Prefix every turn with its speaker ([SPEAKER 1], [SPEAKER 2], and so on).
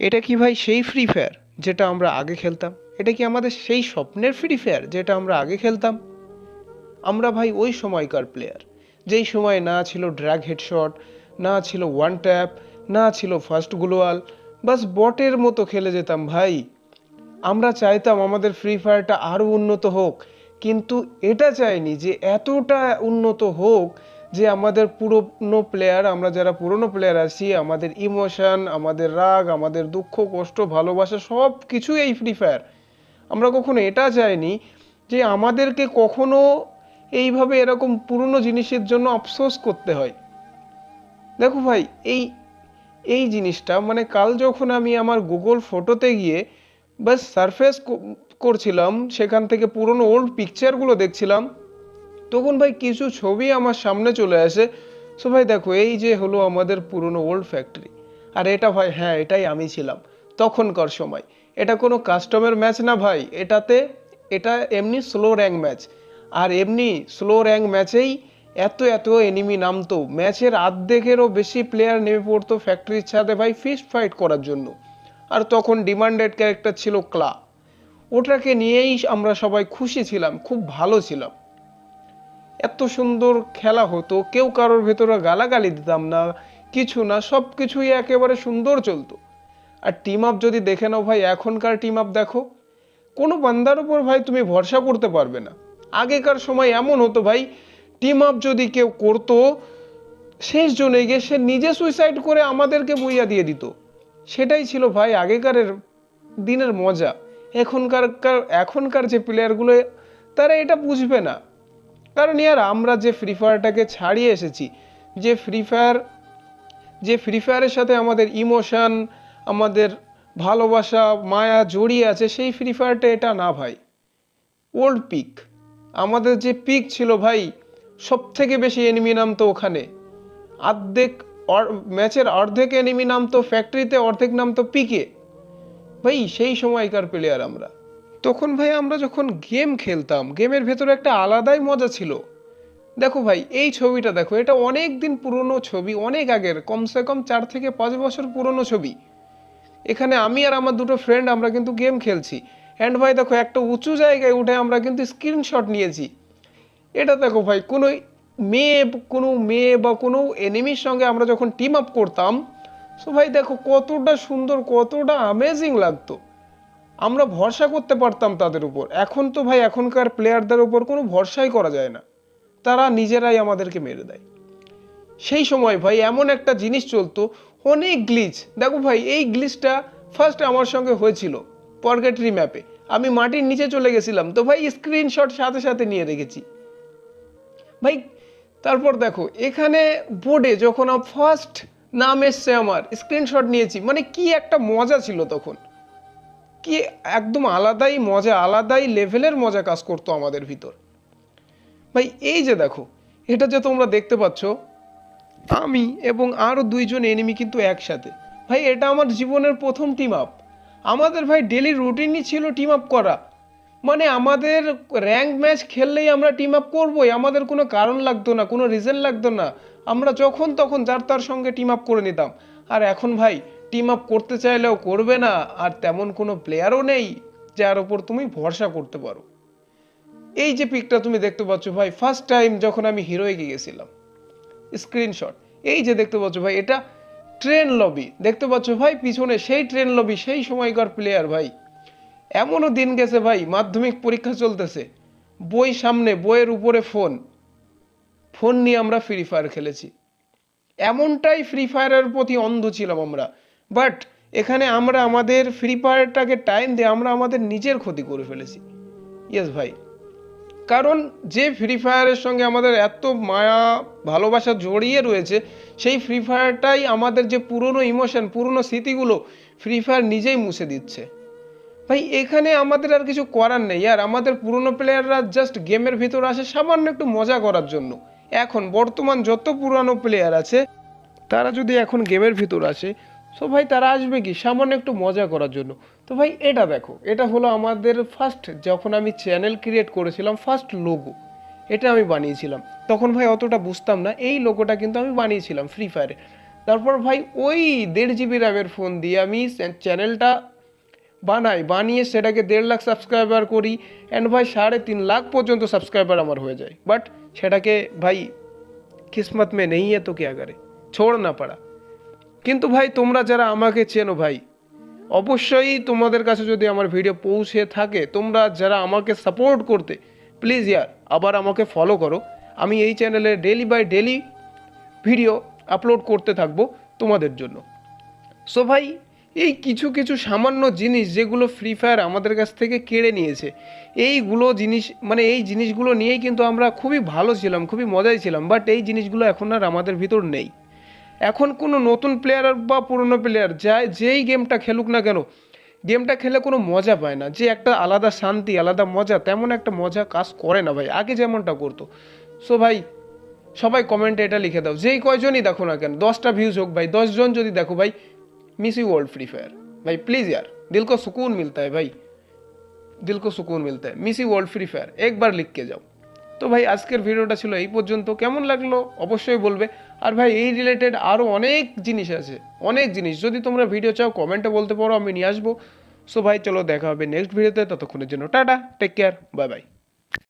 [SPEAKER 1] এটা কি ভাই সেই ফ্রি ফায়ার যেটা আমরা আগে খেলতাম? এটা কি আমাদের সেই স্বপ্নের ফ্রি ফায়ার যেটা আমরা আগে খেলতাম? আমরা ভাই ওই সময়কার প্লেয়ার যেই সময় না ছিল ড্র্যাগ হেডশট না ছিল ওয়ান ট্যাপ না ছিল ফার্স্ট গ্লোয়াল বাস বটের মতো খেলে যেতাম ভাই। আমরা চাইতাম আমাদের ফ্রি ফায়ারটা আরও উন্নত হোক, কিন্তু এটা চাইনি যে এতটা উন্নত হোক যে আমাদের পুরনো প্লেয়ার আমরা যারা পুরনো প্লেয়ার আছি, আমাদের ইমোশন আমাদের রাগ, আমাদের দুঃখ, কষ্ট, ভালোবাসা সব কিছুই এই ফ্রি ফায়ার আমরা কখনো এটা চাইনি যে আমাদেরকে কখনো এইভাবে এরকম পুরনো জিনিসের জন্য আফসোস করতে হয়। দেখো ভাই, এই এই জিনিসটা মানে কাল যখন আমি আমার গুগল ফটোতে গিয়ে বাস সারফেস করছিলাম, সেখান থেকে পুরনো ওল্ড পিকচারগুলো দেখছিলাম তখন ভাই কিছু ছবি আমার সামনে চলে আসে। সো ভাই দেখো, এই যে হলো আমাদের পুরনো ওল্ড ফ্যাক্টরি আর এটা ভাই হ্যাঁ এটাই আমি ছিলাম তখনকার সময়। এটা কোনো কাস্টমের ম্যাচ না ভাই, এটাতে, এটা এমনি স্লো র্যাঙ্ক ম্যাচ আর এমনি স্লো র্যাঙ্ক ম্যাচেই এত এত এনিমি নামতো। ম্যাচের আর্ধেকেরও বেশি প্লেয়ার নেমে পড়তো ফ্যাক্টরির ছাদে ভাই ফিস্ট ফাইট করার জন্য। আর তখন ডিমান্ডেড ক্যারেক্টার ছিল ক্লা। ওটাকে নিয়েই আমরা সবাই খুশি ছিলাম, খুব ভালো ছিলাম। এত সুন্দর খেলা হতো, কেউ কারোর ভেতরে গালাগালি দিতাম না, কিছু না, সব কিছুই একেবারে সুন্দর চলতো। আর টিম আপ যদি দেখে নাও ভাই, এখনকার টিম আপ দেখো, কোনো বান্দার উপর ভাই তুমি ভরসা করতে পারবে না। আগেকার সময় এমন হতো ভাই টিম আপ যদি কেউ করতো, শেষ জনে গিয়ে সে নিজে সুইসাইড করে আমাদেরকে বইয়া দিয়ে দিত। সেটাই ছিল ভাই আগেকারের দিনের মজা। এখনকার কার- এখনকার যে প্লেয়ারগুলো তারা এটা বুঝবে না। কারণ ইয়ার, আমরা যে ফ্রি ফায়ারটাকে ছাড়িয়ে এসেছি, যে ফ্রি ফায়ার যে ফ্রি ফায়ারের সাথে আমাদের ইমোশান আমাদের ভালোবাসা, মায়া জড়িয়ে আছে, সেই ফ্রি ফায়ারটা এটা না ভাই। ওল্ড পিক আমাদের যে পিক ছিল ভাই সব থেকে বেশি এনিমি নামতো ওখানে। অর্ধেক অর- ম্যাচের অর্ধেক এনিমি নামতো ফ্যাক্টরিতে অর্ধেক নামতো পিকে ভাই, সেই সময়কার প্লেয়ার আমরা। তখন ভাই আমরা যখন গেম খেলতাম, গেমের ভেতরে একটা আলাদাই মজা ছিল। দেখো ভাই, এই ছবিটা দেখো, এটা অনেক দিন পুরনো ছবি, অনেক আগের, কমসে কম চার থেকে পাঁচ বছর পুরনো ছবি। এখানে আমি আর আমার দুটো ফ্রেন্ড আমরা কিন্তু গেম খেলছি। অ্যান্ড ভাই দেখো, একটা উঁচু জায়গায় উঠে আমরা কিন্তু স্ক্রিনশট নিয়েছি। এটা দেখো ভাই, কোনো মেয়ে কোনো মেয়ে বা কোনো এনিমির সঙ্গে আমরা যখন টিম আপ করতাম সো ভাই দেখো কতটা সুন্দর, কতটা অ্যামেজিং লাগতো। আমরা ভরসা করতে পারতাম তাদের উপর। এখন তো ভাই এখনকার প্লেয়ারদের উপর কোনো ভরসাই করা যায় না। তারা নিজেরাই আমাদেরকে মেরে দেয়। সেই সময় ভাই এমন একটা জিনিস চলতো, অনেক গ্লিচ দেখো ভাই, এই গ্লিচটা ফার্স্ট আমার সঙ্গে হয়েছিল পরগেটরি ম্যাপে আমি মাটির নিচে চলে গেছিলাম, তো ভাই স্ক্রিনশট সাথে সাথে নিয়ে রেখেছি। ভাই, তারপর দেখো, এখানে বোর্ডে যখন ফার্স্ট নাম এসছে আমার স্ক্রিনশট নিয়েছি মানে কি একটা মজা ছিল তখন। কি একদম আলাদাই মজা, আলাদাই লেভেলের মজা কাজ করতো আমাদের ভিতর। ভাই, এই যে দেখো, এটা যে তোমরা দেখতে পাচ্ছ, আমি এবং আরও দুইজন এনিমি কিন্তু একসাথে। ভাই, এটা আমার জীবনের প্রথম টিম আপ আমাদের ভাই ডেলি রুটিনই ছিল টিম আপ করা। মানে আমাদের র্যাঙ্ক ম্যাচ খেললেই আমরা টিম আপ করবোই, আমাদের কোনো কারণ লাগতো না, কোনো রিজন লাগতো না। আমরা যখন তখন যার তার সঙ্গে টিম আপ করে নিতাম। আর এখন ভাই টিম আপ করতে চাইলেও করবে না, আর তেমন কোনো প্লেয়ারও নেই যার ওপর তুমি ভরসা করতে পারো। এই যে পিকটা তুমি দেখতে পাচ্ছ ভাই ফার্স্ট টাইম যখন আমি হিরোইকে গেছিলাম। স্ক্রিনশট এই যে দেখতে পাচ্ছ ভাই, এটা ট্রেন লবি দেখতে পাচ্ছ ভাই, পিছনে সেই ট্রেন লবি সেই সময়কার প্লেয়ার ভাই। এমনও দিন গেছে ভাই, মাধ্যমিক পরীক্ষা চলতেছে। বই সামনে, বইয়ের উপরে ফোন ফোন নিয়ে আমরা ফ্রি ফায়ার খেলেছি। এমনটাই ফ্রি ফায়ারের প্রতি অন্ধ ছিলাম আমরা। বাট এখানে আমরা আমাদের ফ্রি ফায়ারটাকে টাইম দিয়ে আমরা আমাদের নিজের ক্ষতি করে ফেলেছি। ইয়েস ভাই। কারণ যে ফ্রি ফায়ারের সঙ্গে আমাদের এত মায়া, ভালোবাসা জড়িয়ে রয়েছে, সেই ফ্রি ফায়ারটাই আমাদের যে পুরনো ইমোশন পুরনো স্মৃতিগুলো ফ্রি ফায়ার নিজেই মুছে দিচ্ছে। ভাই, এখানে আমাদের আর কিছু করার নেই। আর আমাদের পুরনো প্লেয়াররা জাস্ট গেমের ভিতর আসে সামান্য একটু মজা করার জন্য। এখন বর্তমান যত পুরানো প্লেয়ার আছে, তারা যদি এখন গেমের ভিতর আসে সো ভাই, তারা আসবে কি? সামান্য একটু মজা করার জন্য। তো ভাই, এটা দেখো, এটা হলো আমাদের ফার্স্ট যখন আমি চ্যানেল ক্রিয়েট করেছিলাম ফার্স্ট লোগো এটা আমি বানিয়েছিলাম। তখন ভাই, অতটা বুঝতাম না, এই লোগোটা কিন্তু আমি বানিয়েছিলাম ফ্রি ফায়ারে তারপর ভাই, ওই দেড় জিবি র্যামের ফোন দিয়ে আমি চ্যানেলটা বানাই, বানিয়ে সেটাকে দেড় লাখ সাবস্ক্রাইবার করি অ্যান্ড ভাই, সাড়ে তিন লাখ পর্যন্ত সাবস্ক্রাইবার আমার হয়ে যায়। বাট সেটাকে ভাই, কিসমত মে নেই তো কে আগারে? ছোড় না পড়া। কিন্তু ভাই, তোমরা যারা আমাকে চেনো ভাই, অবশ্যই তোমাদের কাছে যদি আমার ভিডিও পৌঁছে থাকে, তোমরা যারা আমাকে সাপোর্ট করতে প্লিজ ইয়ার, আবার আমাকে ফলো করো। আমি এই চ্যানেলে daily by daily video upload করতে থাকব তোমাদের জন্য। সো ভাই, এই কিছু কিছু সামান্য জিনিস যেগুলো ফ্রি ফায়ার আমাদের কাছ থেকে কেড়ে নিয়েছে, এইগুলো জিনিস মানে এই জিনিসগুলো নিয়েই কিন্তু আমরা খুবই ভালো ছিলাম, খুবই মজায় ছিলাম বাট এই জিনিসগুলো এখন আর আমাদের ভিতর নেই। এখন কোনো নতুন প্লেয়ার বা পুরনো প্লেয়ার যায় যেই গেমটা খেলুক না কেন গেমটা খেলে কোনো মজা পায় না যে একটা আলাদা শান্তি আলাদা মজা তেমন একটা মজা কাজ করে না ভাই আগে যেমনটা করতো সো ভাই সবাই কমেন্টে এটা লিখে দাও যেই কয়জনই দেখো না কেন দশটা ভিউজ হোক ভাই দশজন যদি দেখো ভাই miss you world Free Fire भाई प्लीज़ यार दिल को सुकून मिलता है भाई দিল কো সুকুন মিলতা है miss you world Free Fire একবার লিখকে যাও তো ভাই, আজকের ভিডিওটা ছিল এই পর্যন্ত। কেমন লাগল অবশ্যই বলবে। আর ভাই, এই রিলেটেড আরও অনেক জিনিস আছে, অনেক জিনিস। যদি তোমরা ভিডিও চাও কমেন্টে বলতে পারো, আমি নিয়ে আসব। সো ভাই, চলো দেখা হবে নেক্সট ভিডিওতে ততক্ষণের জন্য tata take care bye bye